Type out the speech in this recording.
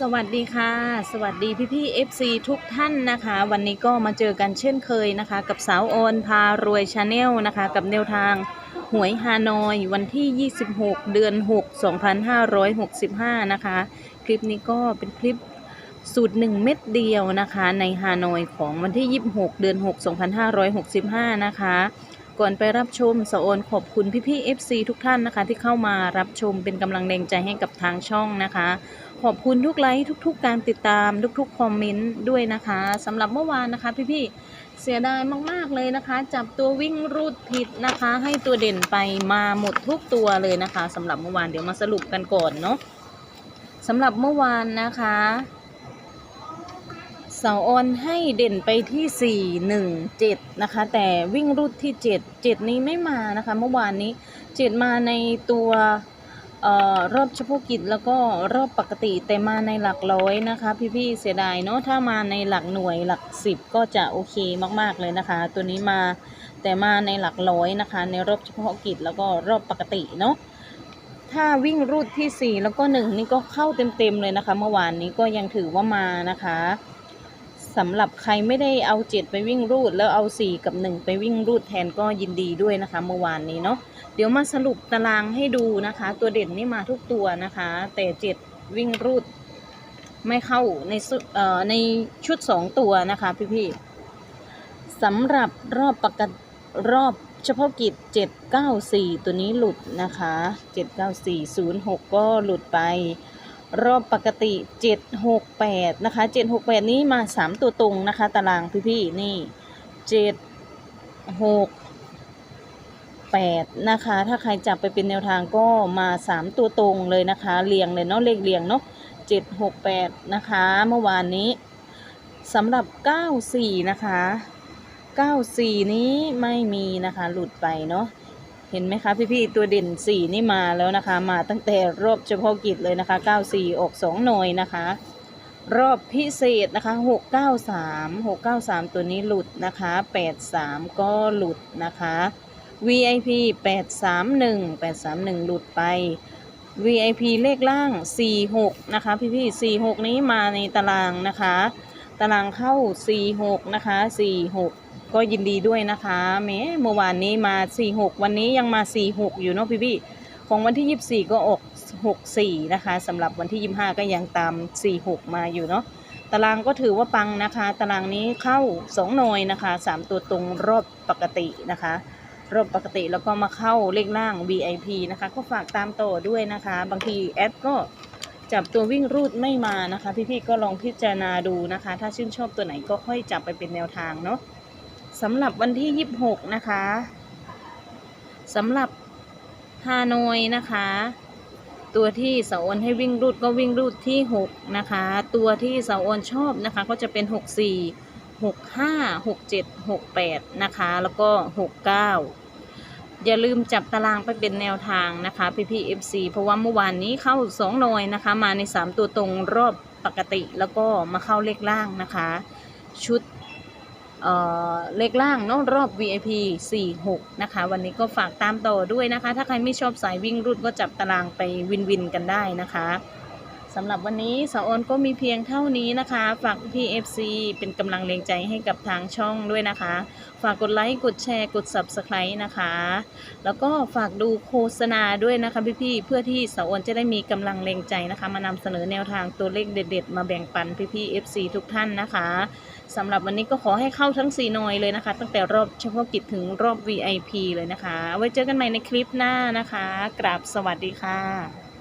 สวัสดีค่ะ สวัสดีพี่พี่ๆ FC ทุกท่านนะคะ วันนี้ก็มาเจอกันเช่นเคยนะคะ กับสาวโอนพารวยชาแนลนะคะ กับแนวทางหวยฮานอย วันที่ 26 เดือน 6 2565 นะคะ คลิปนี้ก็เป็นคลิปสูตร 1 เม็ดเดียวนะคะ ในฮานอยของวันที่ 26 เดือน 6 2565 นะคะ ก่อนไปรับชมสะโอนขอบคุณพี่พี่ๆ FC ทุกท่านนะคะ ที่เข้ามารับชมเป็นกำลังแรงใจให้กับทางช่องนะคะ ขอบคุณทุกไลค์ทุก ๆ การติดตามทุกๆคอมเมนต์ด้วยนะคะสำหรับเมื่อวานนะคะ พี่ๆเสียดายมากๆเลยนะคะ จับตัววิ่งรูดผิดนะคะ ให้ตัวเด่นไปมาหมดทุกตัวเลยนะคะสำหรับเมื่อวานเดี๋ยวมาสรุปกันก่อนเนาะสำหรับเมื่อวานนะคะ เสาออนให้เด่นไปที่ 4 1 7 นะคะ แต่วิ่งรูดที่ 7 7 นี้ไม่มานะคะ เมื่อวานนี้ 7 มาในตัวออรอบเฉพาะกิจแล้วก็รอบปกติแต่มาในหลักร้อยนะคะ พี่ๆเสียดายเนาะถ้ามาในหลักหน่วยหลักสิบก็จะโอเคมากๆเลยนะคะ ตัวนี้มาแต่มาในหลักร้อยนะคะ ในรอบเฉพาะกิจแล้วก็รอบปกติเนาะถ้าวิ่งรูดที่ 4 แล้วก็ 1 นี่ก็เข้าเต็มๆเลยนะคะ เมื่อวานนี้ก็ยังถือว่ามานะคะ สำหรับใครไม่ได้เอา7ไปวิ่งรูด แล้วเอา4กับ1ไปวิ่งรูดแทนก็ยินดีด้วยนะคะ เมื่อวานนี้เนาะเดี๋ยวมาสรุปตารางให้ดูนะคะ ตัวเด่นนี่มาทุกตัวนะคะ แต่เจ็ดวิ่งรูดไม่เข้าในเอ่อในชุดสองตัวนะคะพี่ๆสำหรับรอบประกันรอบเฉพาะกิจเจ็ดเก้าสี่ตัวนี้หลุดนะคะเจ็ดเก้าสี่ศูนย์หกก็หลุดไป รอบปกติเจ็ดหกแปดนะคะเจ็ดหกแปดนี้มาสามตัวตรงนะคะ ตารางพี่ๆ นี่เจ็ดหกแปดนะคะ ถ้าใครจับไปเป็นแนวทางก็มาสามตัวตรงเลยนะคะ เรียงเลยเนาะเลขเรียงเนาะเจ็ดหกแปดนะคะ เมื่อวานนี้สำหรับเก้าสี่นะคะเก้าสี่นี้ไม่มีนะคะ หลุดไปเนาะ เห็นไหมคะพี่ๆตัวเด่นสีนี่มาแล้วนะคะ มาตั้งแต่รอบเฉพาะกิจเลยนะคะเก้าสี่ออกสองหน่วยนะคะ รอบพิเศษนะคะหกเก้าสามหกเก้าสามตัวนี้หลุดนะคะแปดสามก็หลุดนะคะ VIP 831 831 หลุดไป VIP เลขล่าง 46 นะคะ พี่พี่46 นี้มาในตารางนะคะ ตารางเข้า 46 นะคะ 46 ก็ยินดีด้วยนะคะแม้เมื่อวานนี้มา 46 วันนี้ยังมา 46 อยู่เนาะพี่พี่ของวันที่ 24 ก็ออก 64 นะคะสำหรับวันที่ 25 ก็ยังตาม 46 มาอยู่เนาะตารางก็ถือว่าปังนะคะ ตารางนี้เข้า 2 หน่วยนะคะ 3 ตัวตรงรอบปกตินะคะรอบปกติแล้วก็มาเข้าเลขล่าง VIP นะคะ ก็ฝากตามต่อด้วยนะคะ บางทีแอดก็จับตัววิ่งรูดไม่มานะคะ พี่ๆก็ลองพิจารณาดูนะคะ ถ้าชื่นชอบตัวไหนก็ค่อยจับไปเป็นแนวทางเนาะ สำหรับวันที่ 26 นะคะสำหรับฮานอยนะคะ ตัวที่เสาออนให้วิ่งรูดก็วิ่งรูดที่ 6 นะคะ ตัวที่เสาออนชอบนะคะ ก็จะเป็น 64 65 67 68 นะคะ แล้วก็ 69 อย่าลืมจับตารางไปเป็นแนวทางนะคะพี่พี่ FC เพราะว่าเมื่อวานนี้เข้า 2 หน่วยนะคะ มาใน 3 ตัวตรงรอบปกติแล้วก็มาเข้าเลขล่างนะคะ ชุด เอ่อเลขล่างเนาะรอบ VIP 46 นะคะ วันนี้ก็ฝากตามต่อด้วยนะคะ ถ้าใครไม่ชอบสายวิ่งรุดก็จับตารางไปวินวินกันได้นะคะ สำหรับวันนี้สาวออนก็มีเพียงเท่านี้นะคะ ฝากพี่ FC เป็นกำลังแรงใจให้กับทางช่องด้วยนะคะ ฝากกดไลค์ กดแชร์ กด Subscribe นะคะ แล้วก็ฝากดูโฆษณาด้วยนะคะพี่ๆ เพื่อที่สาวออนจะได้มีกำลังแรงใจนะคะ มานำเสนอแนวทางตัวเลขเด็ดๆ มาแบ่งปันพี่ๆ FC ทุกท่านนะคะสำหรับวันนี้ก็ขอให้เข้าทั้ง 4 หน่อยเลยนะคะ ตั้งแต่รอบเฉพาะกิจถึงรอบ VIP เลยนะคะ ไว้เจอกันใหม่ในคลิปหน้านะคะ กราบสวัสดีค่ะ